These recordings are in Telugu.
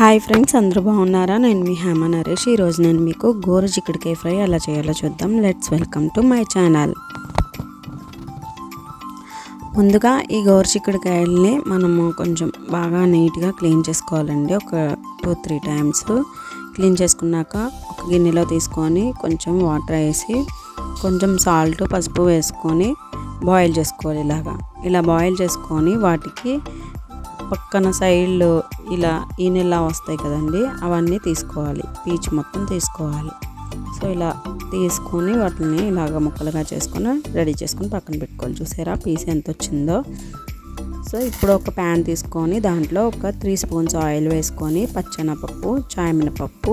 హాయ్ ఫ్రెండ్స్ అందరూ బాగున్నారా? నేను మీ హేమ నరేష్. ఈరోజు నేను మీకు గోరు చిక్కుడుకాయ ఫ్రై ఎలా చేయాలో చూద్దాం. Let's welcome to my channel ముందుగా ఈ గోరు చిక్కుడుకాయల్ని మనము కొంచెం బాగా నీట్గా క్లీన్ చేసుకోవాలండి. ఒక టూ త్రీ టైమ్స్ క్లీన్ చేసుకున్నాక ఒక గిన్నెలో తీసుకొని కొంచెం వాటర్ వేసి కొంచెం సాల్ట్ పసుపు వేసుకొని బాయిల్ చేసుకోవాలి ఇలాగా. ఇలా బాయిల్ చేసుకొని వాటికి పక్కన సైడ్లు ఇలా ఈనెల్లా వస్తాయి కదండి అవన్నీ తీసుకోవాలి. పీచ్ మొత్తం తీసుకోవాలి. సో ఇలా తీసుకొని వాటిని ఇలాగ ముక్కలుగా చేసుకొని రెడీ చేసుకొని పక్కన పెట్టుకోవాలి. చూసారా పీస్ ఎంత వచ్చిందో? సో ఇప్పుడు ఒక ప్యాన్ తీసుకొని దాంట్లో ఒక త్రీ స్పూన్స్ ఆయిల్ వేసుకొని పచ్చెనపప్పు చాయమినపప్పు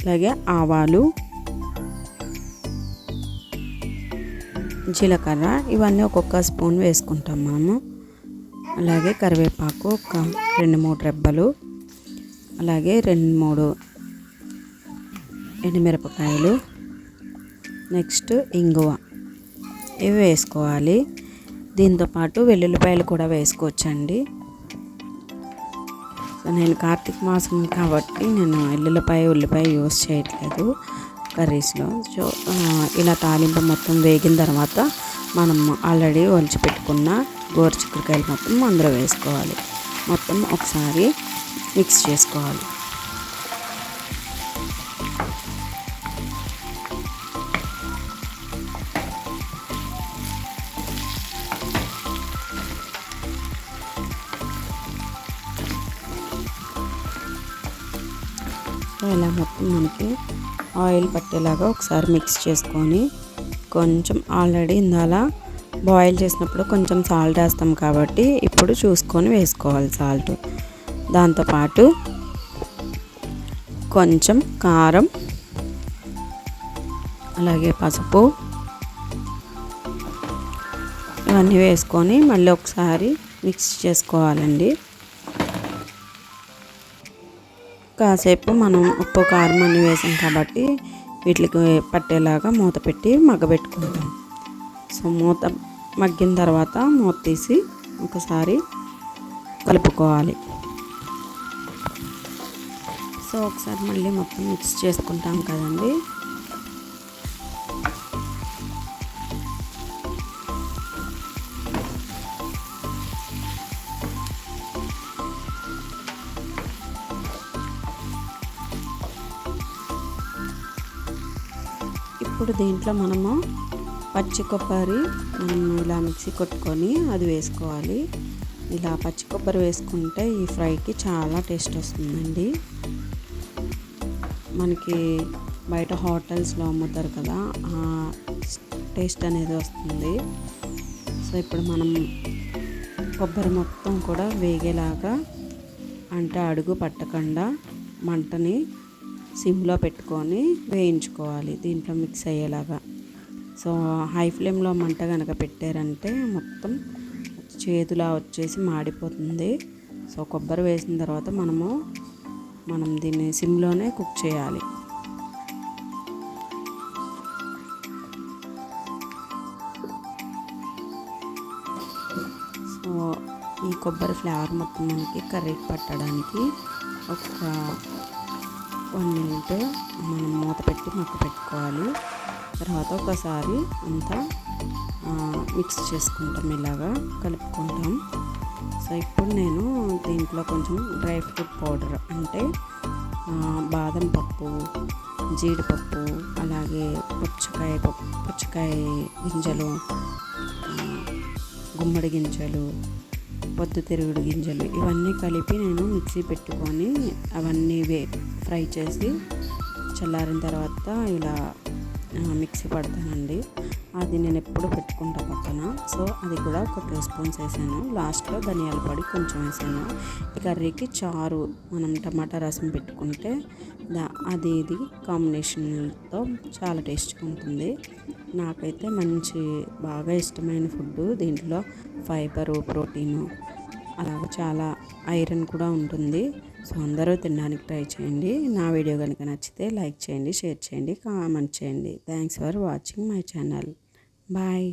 అలాగే ఆవాలు జీలకర్ర ఇవన్నీ ఒక్కొక్క స్పూన్ వేసుకుంటాం మనము. అలాగే కరివేపాకు ఒక రెండు మూడు రెబ్బలు అలాగే రెండు మూడు ఎండుమిరపకాయలు నెక్స్ట్ ఇంగువ. ఇవి వేసుకోవాలి. దీంతోపాటు వెల్లుల్లిపాయలు కూడా వేసుకోవచ్చండి. నేను కార్తీక మాసం కాబట్టి నేను ఎల్లుల్లిపాయ ఉల్లిపాయ యూస్ చేయట్లేదు కర్రీస్లో. సో ఇలా తాలింపు మొత్తం వేగిన తర్వాత మనం ఆల్రెడీ ఒలిచి పెట్టుకున్న గోరుచిక్కుడుకాయలు మొత్తం అందులో వేసుకోవాలి. మొత్తం ఒకసారి మిక్స్ చేసుకోవాలి. ఇలా మొత్తం మనకి ఆయిల్ పట్టేలాగా ఒకసారి మిక్స్ చేసుకొని కొంచెం ఆల్రెడీ ఇందాల బాయిల్ చేసినప్పుడు కొంచెం సాల్ట్ వేస్తాం కాబట్టి ఇప్పుడు చూసుకొని వేసుకోవాలి సాల్ట్. దాంతోపాటు కొంచెం కారం అలాగే పసుపు ఇవన్నీ వేసుకొని మళ్ళీ ఒకసారి మిక్స్ చేసుకోవాలండి. కాసేపు మనం ఉప్పు కారం అన్నీ వేసాం కాబట్టి వీటికి పట్టేలాగా మూత పెట్టి మగ్గబెట్టుకుంటాం. సో మూత మగ్గిన తర్వాత మూత తీసి ఒకసారి కలుపుకోవాలి. సో ఒకసారి మళ్ళీ మొత్తం మిక్స్ చేసుకుంటాం కదండి. ఇప్పుడు దీంట్లో మనము పచ్చి కొబ్బరి మనం ఇలా మిక్సీ కొట్టుకొని అది వేసుకోవాలి. ఇలా పచ్చి కొబ్బరి వేసుకుంటే ఈ ఫ్రైకి చాలా టేస్ట్ వస్తుందండి. మనకి బయట హోటల్స్లో అమ్ముతారు కదా ఆ టేస్ట్ అనేది వస్తుంది. సో ఇప్పుడు మనం కొబ్బరి మొత్తం కూడా వేగేలాగా అంటే అడుగు పట్టకుండా మంటని సిమ్లో పెట్టుకొని వేయించుకోవాలి. దీంట్లో మిక్స్ అయ్యేలాగా. సో హై ఫ్లేమ్లో మంట కనుక పెట్టారంటే మొత్తం చేతులా వచ్చేసి మాడిపోతుంది. సో కొబ్బరి వేసిన తర్వాత మనము మనం దీన్ని సిమ్లోనే కుక్ చేయాలి. సో ఈ కొబ్బరి ఫ్లేవర్ మొత్తం మనకి కర్రీకి పట్టడానికి ఒక వన్ మినిట్ మనం మూత పెట్టి మక్క పెట్టుకోవాలి. తర్వాత ఒకసారి అంతా మిక్స్ చేసుకుంటాం ఇలాగా కలుపుకుంటాం. సో ఇప్పుడు నేను దీంట్లో కొంచెం డ్రై ఫ్రూట్ పౌడర్ అంటే బాదం పప్పు జీడిపప్పు అలాగే పుచ్చకాయ పప్పు పుచ్చకాయ గింజలు గుమ్మడి గింజలు పొద్దుతిరుగుడు గింజలు ఇవన్నీ కలిపి నేను మిక్సీ పెట్టుకొని అవన్నీ వే ఫ్రై చేసి చల్లారిన తర్వాత ఇలా మిక్సీ పడతానండి. అది నేను ఎప్పుడు పెట్టుకుంటా పక్కన. సో అది కూడా ఒక టూ స్పూన్స్ వేసాను. లాస్ట్లో ధనియాల పొడి కొంచెం వేసాను. ఈ కర్రీకి చారు మనం టమాటా రసం పెట్టుకుంటే దా అది ఇది కాంబినేషన్తో చాలా టేస్ట్గా ఉంటుంది. నాకైతే మంచి బాగా ఇష్టమైన ఫుడ్ దీంట్లో ఫైబరు ప్రోటీను అలాగే చాలా ఐరన్ కూడా ఉంటుంది. సో అందరూ తినడానికి ట్రై చేయండి. నా వీడియో కనుక నచ్చితే లైక్ చేయండి షేర్ చేయండి కామెంట్ చేయండి. Thanks for watching my channel. Bye.